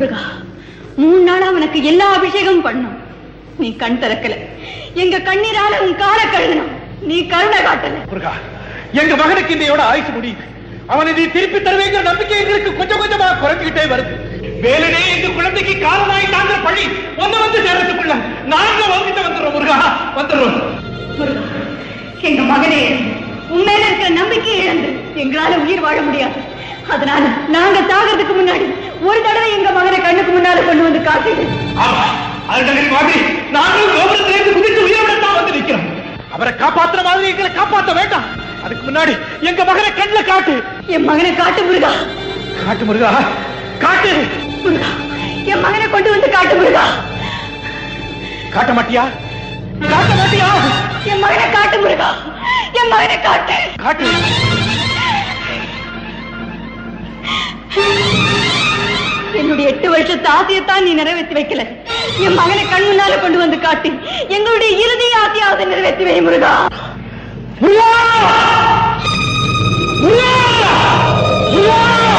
முருகா மூணு நாளா உனக்கு எல்லா அபிஷேகமும் பண்ணும். நீ கண் திறக்கல. எங்க கண்ணீரால உன் கால கழுகணும் நீ கருணை காட்டல. முருகா எங்க மகனுக்கு இந்தையோட ஆயுசு முடியுது. அவனை நீ திருப்பி தருவேங்கிற நம்பிக்கை எங்களுக்கு கொஞ்சம் கொஞ்சமா குறைஞ்சுக்கிட்டே வருது. வேலனே இந்த குழந்தைக்கு காரணமாய் தாங்கிற பழி. ஒண்ணு வந்து சேரத்துக்குள்ள நாங்க வந்துட்டு வந்துடுறோம் முருகா. வந்துடுறோம். முருகா எங்க மகனே உண்மையில இருக்கிற நம்பிக்கை இழந்து எங்களால உயிர் வாழ முடியாது. அதனால நாங்க சாகிறதுக்கு முன்னாடி ஒரு தடவை எங்க மகனை கண்ணுக்கு முன்னால கொண்டு வந்து காட்டிடு ஆமா அருணகிரி மாதிரி நாங்களும் கோபுரத்திலிருந்து குதித்து உயிரோட தான் வந்து அவரை காப்பாத்துற மாதிரி எங்களை காப்பாத்த வேண்டாம். அதுக்கு முன்னாடி எங்க மகனை கண்ணுல காட்டு. என் மகனை காட்டு முருகா. காட்டு முருகா. காட்டு. முருகா என் மகனை கொண்டு வந்து காட்டு முருகா. காட்ட மாட்டியா? காட்ட மாட்டியா? என் மகனை காட்டு முருகா. என் மகனை காட்டு. காட்டு. என்னுடைய எட்டு வருஷத்து ஆசையத்தான் நீ நிறைவேற்றி வைக்கல. என் மகனை கண் முன்னால கொண்டு வந்து காட்டி எங்களுடைய இறுதி ஆசையாவது நிறைவேற்றி வை முருகா. மகனே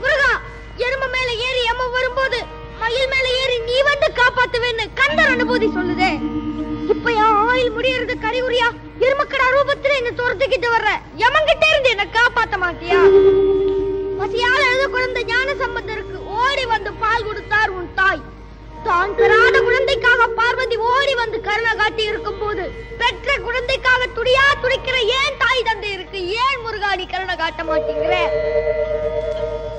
முருகா எரும மேல ஏறி எம்ம வரும்போது மயில் மேல ஏறி நீ வந்து காப்பாத்துவேன்னு கந்தர் அனுபூதி சொல்லுதே. இப்ப என் ஆயில் முடியறது கரிகுரியா எருமக்கடா ரூபத்துல என்ன துரத்துக்கிட்டு வர்ற. எமன்கிட்ட இருந்து என்ன காப்பாத்த மாட்டியா? பசியால எழுத குழந்த ஞான சம்பந்தருக்கு ஓடி வந்து பால் கொடுத்தார் உன் தாய். தான் பெறாத குழந்தைக்காக பார்வதி ஓடி வந்து காட்டி இருக்கும் போது பெற்ற குழந்தைக்காக துடியா துடிக்கிற ஏன் தாய் தந்தை இருக்கு? ஏன் முருகா நீ கருணை காட்ட மாட்டேங்கிற?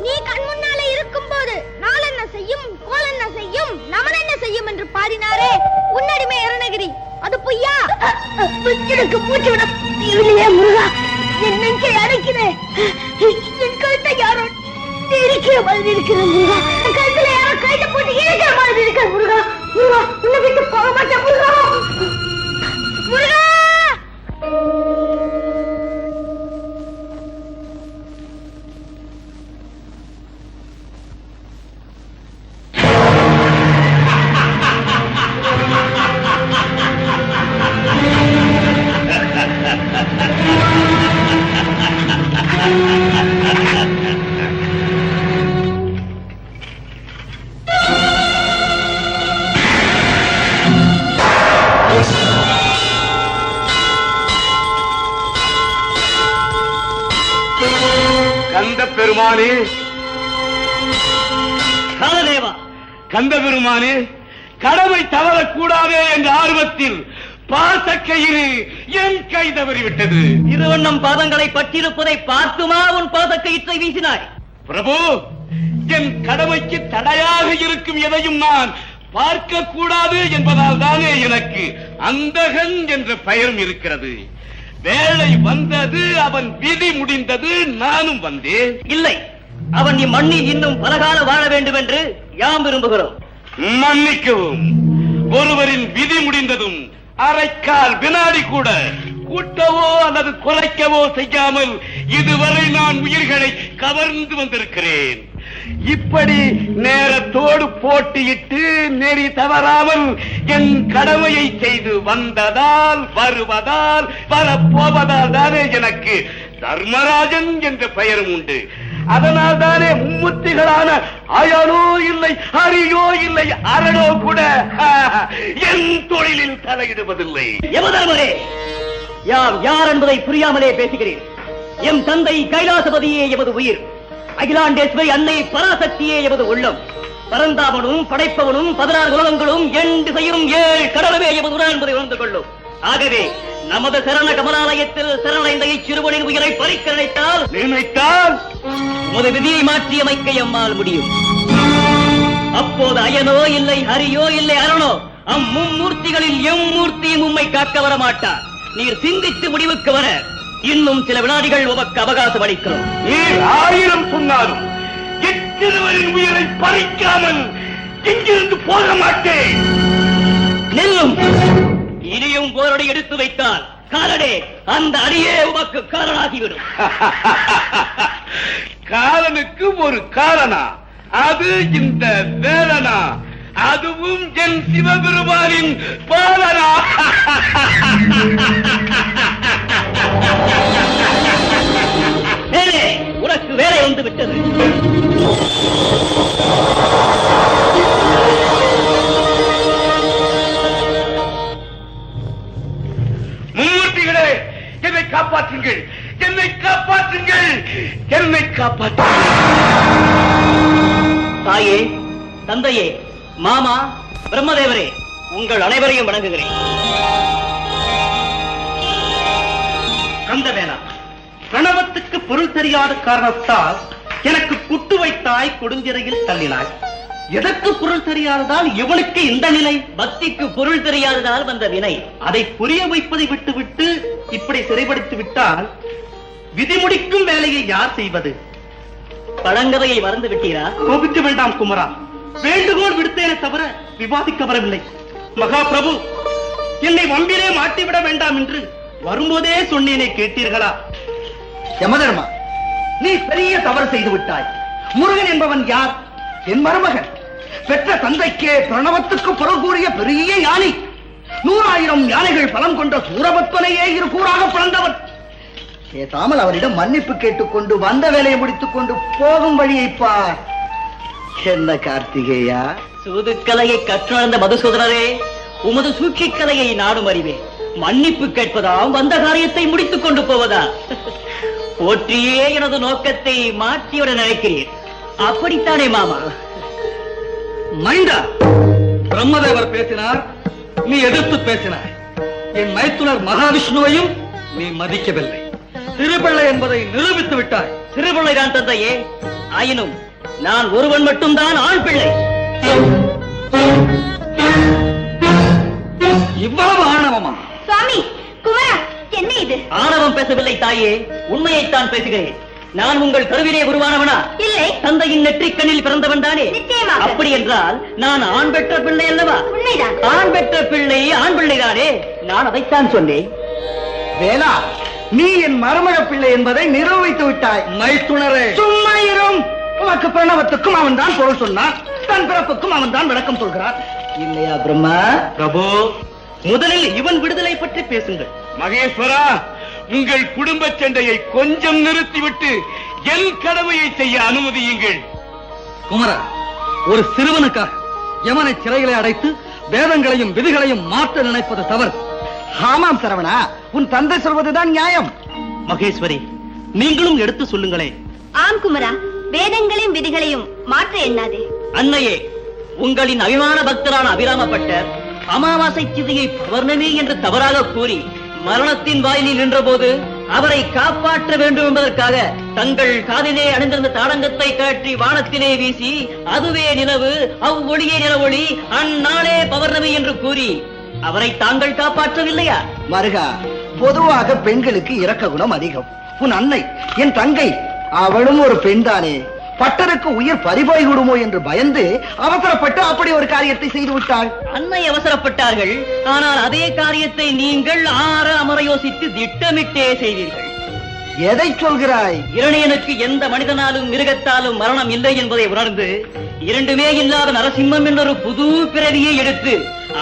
நீ கண் முன்னாலே இருக்கும் போது நாள் என்ன செய்யும் கோல் என்ன செய்யும் நமன் என்ன செய்யும் என்று பாடினாரே உன்னடிமை அருணகிரி. அது பொய்யா? எனக்கு மூச்சு விட இல்லையே முருகா. என் நெஞ்சை அடைக்கிறேன் என் கழுத்தை யாரோ இருக்கிற மாதிரி இருக்கிற முருகா. என் போட்டு இருக்கிற மாதிரி இருக்க முருகா. முருகா உன்னை விட்டு போக மாட்டேன் முருகா. முருகா! பெருமானே. காலதேவா. கந்த பெருமானே கடமை தவறக்கூடாதே என்ற ஆர்வத்தில் பாசக்கயிறு என் கை தவறிவிட்டது. திருவண்ணம் பாதங்களை பற்றிருப்பதை பார்த்துமா உன் பாதக்கயிற்றை வீசினாய்? பிரபு என் கடமைக்கு தடையாக இருக்கும் எதையும் நான் பார்க்க கூடாது என்பதால் தானே எனக்கு அந்தகன் என்ற பெயரும் இருக்கிறது. வேலை வந்தது அவன் விதி முடிந்தது நானும் வந்தேன். இல்லை. அவன் இம்மண்ணில் இன்னும் பலகால வாழ வேண்டும் என்று யாம் விரும்புகிறோம். மன்னிக்கவும். ஒருவரின் விதி முடிந்ததும் அரைக்கால் வினாடி கூட கூட்டவோ அல்லது குறைக்கவோ செய்யாமல் இதுவரை நான் உயிர்களை கவர்ந்து வந்திருக்கிறேன். இப்படி நேரத்தோடு போட்டியிட்டு நெறி தவறாமல் என் கடமையை செய்து வந்ததால் வருவதால் வரப்போவதால் தானே எனக்கு தர்மராஜன் என்ற பெயரும் உண்டு. அதனால் தானே மும்முத்திகளான அயனோ இல்லை அரியோ இல்லை அரணோ கூட என் தொழிலில் தலையிடுவதில்லை. யமதர்மரே யார் யார் என்பதை புரியாமலே பேசுகிறேன். எம் தந்தை கைலாசபதியே எமது உயிர். அகிலாண்டேஸ்வரி அன்னை பராசக்தியே எமது உள்ளம். பரந்தாமனும் படைப்பவனும் பதினாறு உலகங்களும் எண் திசையும் ஏழு கடலுமே எமது உடன் என்பதை உணர்ந்து கொள்ளும். ஆகவே நமது சரண கமலாலயத்தில் சரணடைந்த இச்சிறுவனின் உயிரை பறிக்க நினைத்தால் நினைத்தால் உமது விதியை மாற்றி அமைக்க எம்மால் முடியும். அப்போது அயனோ இல்லை ஹரியோ இல்லை அரணோ அம்மும்மூர்த்திகளில் எம்மூர்த்தியும் உம்மை காக்க வர மாட்டார் நீர் சிந்தித்து முடிவுக்கு வர இன்னும் சில வினாடிகள் உமக்கு அவகாசம் அளிக்கிறோம். நீர் ஆயிரம் சொன்னாலும் எத்திருவரின் உயிரை பறிக்காமல் இங்கிருந்து போக மாட்டேன். நெல்லும். இனியும் போரடி எடுத்து வைத்தால் காலடே அந்த அடியே உமக்கு காரணாகிவிடும். காலனுக்கு ஒரு காரணா? அது இந்த வேலனா? அதுவும் என் சிவபெருமானின் பாலனா? வேலே உனக்கு வேலை வந்து விட்டது. மும்மூர்த்திகளே என்னை காப்பாற்றுங்கள். என்னை காப்பாற்றுங்கள். என்னை காப்பாற்றுங்கள். தாயே தந்தையே மாமா பிரம்மதேவரே உங்கள் அனைவரையும் வணங்குகிறேன். வந்த வேணாம் பிரணவத்துக்கு பொருள் தெரியாத காரணத்தால் எனக்கு குட்டு வைத்தாய் கொடுஞ்சிறையில் தள்ளினாய். எதற்கு பொருள் தெரியாததால்? இவளுக்கு இந்த நிலை. பக்திக்கு பொருள் தெரியாததால் வந்த வினை. அதை புரிய வைப்பதை விட்டுவிட்டு இப்படி சிறைப்படுத்தி விட்டால் விதிமுடிக்கும் வேலையை யார் செய்வது? பழங்கதையை மறந்து விட்டீரா? கோபிக்க வேண்டாம் குமரா. வேண்டுகோள் விடுத்தேன தவிர விவாதிக்க வரவில்லை. மகா பிரபு என்னை வம்பிலே மாட்டிவிட வேண்டாம் என்று வரும்போதே சொன்னேனே கேட்டீர்களா? யமதர்மா நீ பெரிய தவறு செய்து விட்டாய். முருகன் என்பவன் யார்? என் மருமகன். பெற்ற தந்தைக்கே பிரணவத்துக்கு பொருள் கூறிய பெரிய யானை நூறாயிரம் யானைகள் பலம் கொண்ட சூரபத்மனையே இரு கூறாக பிறந்தவன். பேசாமல் அவரிடம் மன்னிப்பு கேட்டுக்கொண்டு வந்த வேலையை முடித்துக் கொண்டு போகும் வழியை பார். என்ன கார்த்திகேயா. சூதுக்கலையை கற்றுணர்ந்த மதுசூதனரே உமது சூழ்ச்சிக் கலையை நாடும் அறிவேன். மன்னிப்பு கேட்பதாம் வந்த காரியத்தை முடித்துக் கொண்டு போவதா? போற்றியே எனது நோக்கத்தை மாற்றிவிட நினைக்கிறீர். அப்படித்தானே மாமா? மைண்டா பிரம்மதேவர் பேசினார் நீ எதிர்த்து பேசினாய். என் மைத்துனர் மகாவிஷ்ணுவையும் நீ மதிக்கவில்லை. திருப்பிள்ளை என்பதை நிரூபித்து விட்டாய். சிறுபிள்ளைதான் தந்தையே. ஆயினும் நான் ஒருவன் மட்டும்தான் ஆண் பிள்ளை. இவ்வளவு ஆணவமா? சுவாமி குமரா என்ன இது? ஆணவம் பேசவில்லை தாயே உண்மையைத்தான் பேசுகிறேன். நான் உங்கள் கருவிலே உருவானவனா? இல்லை. தந்தையின் நெற்றிக்கண்ணில் பிறந்தவன் தானே. அப்படி என்றால் நான் ஆண் பெற்ற பிள்ளை அல்லவா? உண்மைதான். ஆண் பெற்ற பிள்ளை ஆண் பிள்ளைதானே நான் அதைத்தான் சொன்னேன். வேலா நீ என் மருமக பிள்ளை என்பதை நிரூபித்து விட்டாய். மைத்துணரே சும்மா இரும். உனக்கு பிரணவத்துக்கும் அவன் தான் பொருள் சொன்னான். தன் பிறப்புக்கும் அவன் தான் விளக்கம் சொல்கிறார் இல்லையா பிரம்மா? பிரபு முதலில் இவன் விடுதலை பற்றி பேசுங்கள். மகேஸ்வரா உங்கள் குடும்ப சண்டையை கொஞ்சம் நிறுத்திவிட்டு என் கடமையை செய்ய அனுமதியுங்கள். குமரா ஒரு சிறுவனுக்காக யமனை சிறைகளை அடைத்து வேதங்களையும் விதிகளையும் மாற்ற நினைப்பது தவறு. ஆமாம் சரவணா உன் தந்தை சொல்வதுதான் நியாயம். மகேஸ்வரி நீங்களும் எடுத்து சொல்லுங்களேன் ஆம் குமரா வேதங்களையும் விதிகளையும் மாற்ற எண்ணாதே. அன்னையே உங்களின் அபிமான பக்தரான அபிராமப்பட்டர் அமாவாசை சிதையை பௌர்ணமி என்று தவறாக கூறி மரணத்தின் வாயிலில் நின்றபோது அவரை காப்பாற்ற வேண்டும் என்பதற்காக தங்கள் காதிலே அணிந்திருந்த தாடங்கத்தை கழற்றி வானத்திலே வீசி அதுவே நிலவு அவ்வொழியே நிலவொளி அந்நாளே பௌர்ணமி என்று கூறி அவரை தாங்கள் காப்பாற்றவில்லையா? மருகா பொதுவாக பெண்களுக்கு இரக்க குணம் அதிகம். உன் அன்னை என் தங்கை அவளும் ஒரு பெண்தானே. பட்டருக்கு உயிர் பறிபோய் விடுமோ என்று பயந்து அவசரப்பட்டு அப்படி ஒரு காரியத்தை செய்து விட்டாள். அன்னை அவசரப்பட்டார்கள். ஆனால் அதே காரியத்தை நீங்கள் ஆற அமர யோசித்து திட்டமிட்டே செய்தீர்கள். எதை சொல்கிறாய்? இரணியனுக்கு எந்த மனிதனாலும் மிருகத்தாலும் மரணம் இல்லை என்பதை உணர்ந்து இரண்டுமே இல்லாத நரசிம்மம் என்றொரு புது பிறவியை எடுத்து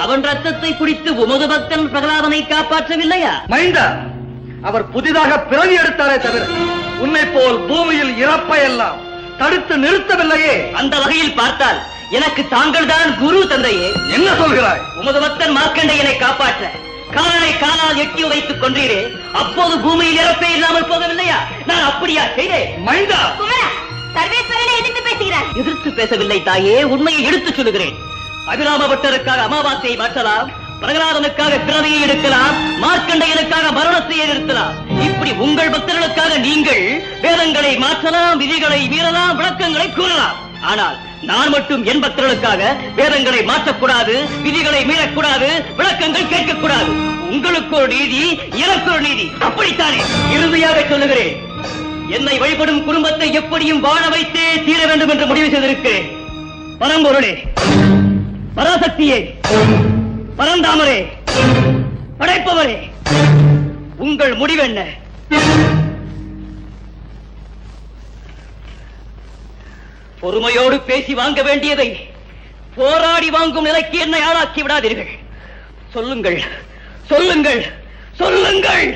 அவன் ரத்தத்தை குடித்து உமது பக்தன் பிரகலாதனை காப்பாற்றவில்லையா? மைந்தா அவர் புதிதாக பிறவி எடுத்தாரே தவிர உன்னை போல் பூமியில் இறப்பை எல்லாம் தடுத்து நிறுத்தவில்லையே. அந்த வகையில் பார்த்தால் எனக்கு தாங்கள் தான் குரு தந்தையே. என்ன சொல்கிறாய்? உமது பக்தன் மார்க்கண்டையனை காப்பாற்ற காலனை காலால் எட்டி வைத்துக் கொன்றீரே. அப்போது பூமியில் இறப்பே இல்லாமல் போகவில்லையா? நான் அப்படியா செய்தேன். மைந்தா! குமரா சர்வேஸ்வரனை எதிர்த்து பேசுகிறார். எதிர்த்து பேசவில்லை தாயே உண்மையை எடுத்துச் சொல்லுகிறேன். அபிராம பட்டருக்காக அமாவாசையை மாற்றலாம். பிரகலாதனுக்காக பிறவியை எடுக்கலாம் மார்க்கண்டையனுக்காக மரணத்தை எதிர்த்தலாம் இப்படி உங்கள் பக்தர்களுக்காக நீங்கள் வேதங்களை மாற்றலாம் விதிகளை மீறலாம் விளக்கங்களை கூறலாம். ஆனால் நான் மட்டும் என் பக்தர்களுக்காக வேதங்களை மாற்றக்கூடாது விதிகளை மீறக்கூடாது விளக்கங்கள் கேட்கக்கூடாது. உங்களுக்கு ஒரு நீதி எனக்கு ஒரு நீதி. அப்படித்தானே? இறுதியாக சொல்லுகிறேன். என்னை வழிபடும் குடும்பத்தை எப்படியும் வாழ வைத்தே தீர வேண்டும் என்று முடிவு செய்திருக்கிறேன். பரம்பொருளே பராசக்தியே. பரந்தாமரே படைப்பவரே உங்கள் முடிவென்ன பொறுமையோடு பேசி வாங்க வேண்டியதை போராடி வாங்கும் நிலைக்கு என்னை ஆளாக்கி விடாதீர்கள். சொல்லுங்கள் சொல்லுங்கள் சொல்லுங்கள்!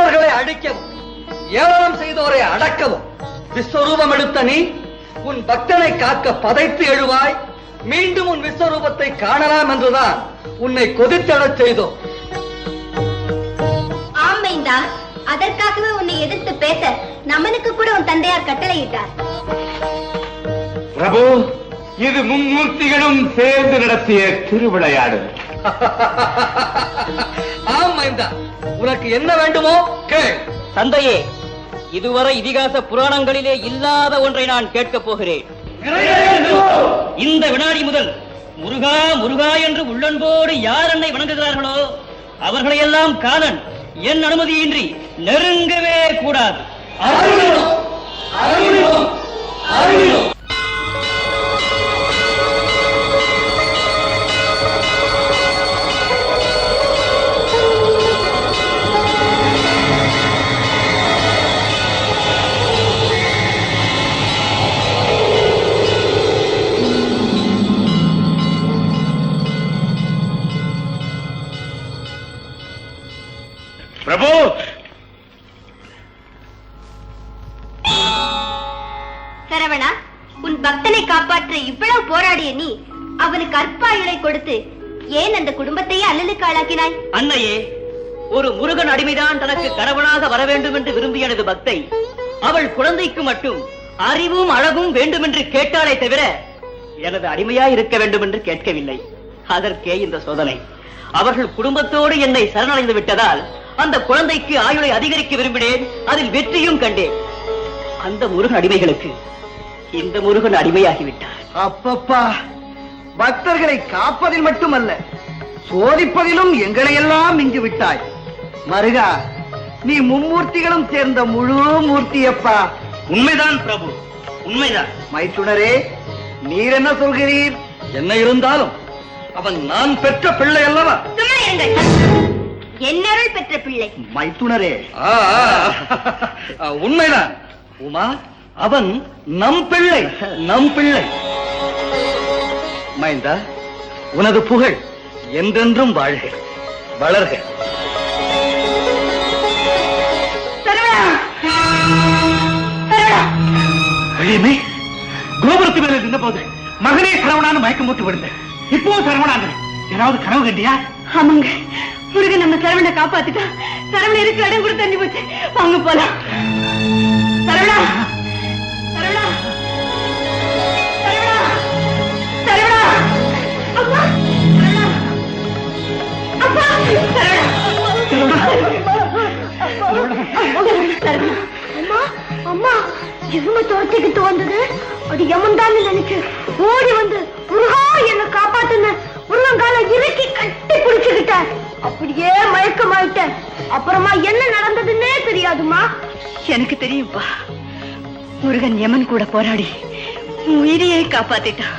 அசுரர்களை அழிக்கவும் ஏளனம் செய்தோரை அடக்கவும் விஸ்வரூபம் எடுத்த நீ உன் பக்தனை காக்க பதைத்து எழுவாய் மீண்டும் உன் விஸ்வரூபத்தை காணலாம் என்றுதான் உன்னை கொதித்தெழச் செய்தோம். ஆமைந்தா அதற்காகவே உன்னை எதிர்த்து பேச நமனுக்கு கூட உன் தந்தையார் கட்டளையிட்டார். பிரபு இது மும்மூர்த்திகளும் சேர்ந்து நடத்திய திருவிளையாடு ஆம் மைந்தா உனக்கு என்ன வேண்டுமோ கேள். தந்தையே இதுவரை இதிகாச புராணங்களிலே இல்லாத ஒன்றை நான் கேட்கப் போகிறேன். இந்த வினாடி முதல் முருகா முருகா என்று உள்ளன்போடு யார் என்னை வணங்குகிறார்களோ அவர்களையெல்லாம் காலன் என் அனுமதியின்றி நெருங்கவே கூடாது. அறிவிடும் அறிவிடும் அறிவிடும் பிரபு! சரவணா உன் பக்தனை காப்பாற்ற இவ்வளவு போராடிய நீ அவனுக்கு அற்பாயுளை கொடுத்து ஏன் அந்த குடும்பத்தையே அல்லலுக்கு ஆளாக்கினாய்? அன்னையே ஒரு முருகன் அடிமைதான் தனக்கு கணவனாக வர வேண்டும் என்று விரும்பிய எனது பக்தை அவள் குழந்தைக்கு மட்டும் அறிவும் அழகும் வேண்டும் என்று கேட்டாலே தவிர எனது அடிமையாய் இருக்க வேண்டும் என்று கேட்கவில்லை. அதற்கே இந்த சோதனை. அவர்கள் குடும்பத்தோடு என்னை சரணடைந்து விட்டதால் அந்த குழந்தைக்கு ஆயுளை அதிகரிக்க விரும்பினேன். அதில் வெற்றியும் கண்டேன். அந்த முருகன் அடிமைகளுக்கு இந்த முருகன் அடிமையாகிவிட்டார். அப்பப்பா பக்தர்களை காப்பதில் மட்டுமல்ல சோதிப்பதிலும் எங்களை எல்லாம் மிஞ்சு விட்டாய். மருகா நீ மும்மூர்த்திகளும் சேர்ந்த முழு மூர்த்தியப்பா. உண்மைதான் பிரபு உண்மைதான். மைத்துனரே நீர் என்ன சொல்கிறீர்? என்ன இருந்தாலும் அவன் நான் பெற்ற பிள்ளை அல்லவா? சும்மா இருங்கள். என்னருள் பெற்ற பிள்ளை. மைத்துனரே. உண்மைதான். உமா அவன் நம் பிள்ளை நம் பிள்ளை. மைந்தா உனது புகழ் என்றென்றும் வாழ்க வளர்க. கோபுரத்து மேல நின்ற போது மகனே சரவணான்னு மயக்கம் போட்டு விழுந்தேன். இப்பவும் சரவணாங்க. ஏதாவது கனவு கட்டியா? ஆமாங்க. முருகன் நம்ம சரவணை காப்பாத்திட்டா சரவணை இருக்கிற இடம் கூட தண்ணி போச்சு? வாங்க போலாம். சரவணா! சரவணா! சரவணா! சரவணா! அப்பா! சரவணா அப்பா! சரவணா! அம்மா அம்மா எருமை தோட்டத்துக்கு தோந்தது அது யமன் நினைச்சு ஓடி வந்து முருகா என்ன காப்பாத்துன்னு முருகங்கால இறுக்கி கட்டி பிடிச்சுக்கிட்டேன். அப்படியே மயக்கமாயிட்ட அப்புறமா என்ன நடந்ததுன்னே தெரியாதுமா எனக்கு தெரியும்பா. முருகன் யமன் கூட போராடி உன் உயிரையே காப்பாத்திட்டான்.